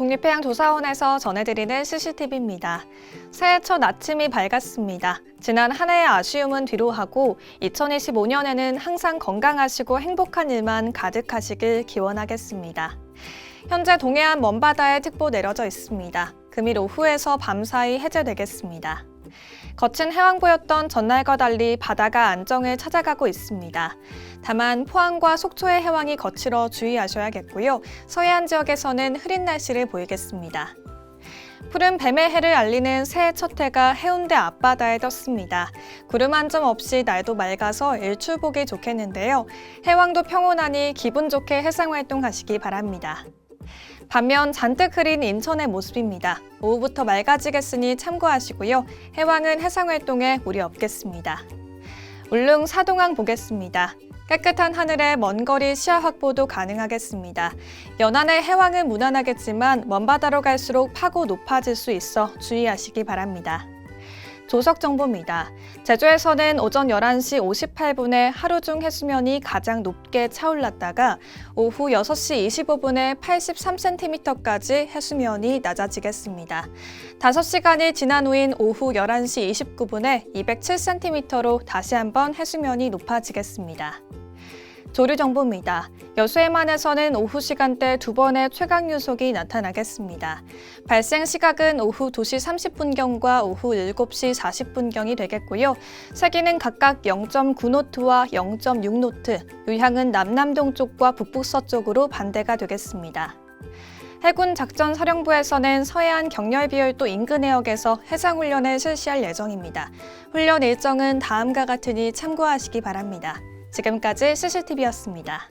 국립해양조사원에서 전해드리는 CCTV입니다. 새해 첫 아침이 밝았습니다. 지난 한 해의 아쉬움은 뒤로 하고 2025년에는 항상 건강하시고 행복한 일만 가득하시길 기원하겠습니다. 현재 동해안 먼바다에 특보 내려져 있습니다. 금일 오후에서 밤사이 해제되겠습니다. 거친 해왕보였던 전날과 달리 바다가 안정을 찾아가고 있습니다. 다만 포항과 속초의 해왕이 거칠어 주의하셔야겠고요. 서해안 지역에서는 흐린 날씨를 보이겠습니다. 푸른 뱀의 해를 알리는 새해 첫 해가 해운대 앞바다에 떴습니다. 구름 한 점 없이 날도 맑아서 일출 보기 좋겠는데요. 해왕도 평온하니 기분 좋게 해상 활동하시기 바랍니다. 반면 잔뜩 흐린 인천의 모습입니다. 오후부터 맑아지겠으니 참고하시고요. 해왕은 해상 활동에 무리 없겠습니다. 울릉 사동항 보겠습니다. 깨끗한 하늘에 먼 거리 시야 확보도 가능하겠습니다. 연안의 해왕은 무난하겠지만 먼 바다로 갈수록 파고 높아질 수 있어 주의하시기 바랍니다. 조석 정보입니다. 제주에서는 오전 11시 58분에 하루 중 해수면이 가장 높게 차올랐다가 오후 6시 25분에 83cm까지 해수면이 낮아지겠습니다. 5시간이 지난 후인 오후 11시 29분에 207cm로 다시 한번 해수면이 높아지겠습니다. 조류 정보입니다. 여수해만에서는 오후 시간대 두 번의 최강 유속이 나타나겠습니다. 발생 시각은 오후 2시 30분경과 오후 7시 40분경이 되겠고요. 세기는 각각 0.9노트와 0.6노트, 유향은 남남동 쪽과 북북서 쪽으로 반대가 되겠습니다. 해군 작전 사령부에서는 서해안 경렬비열도 인근 해역에서 해상훈련을 실시할 예정입니다. 훈련 일정은 다음과 같으니 참고하시기 바랍니다. 지금까지 CCTV였습니다.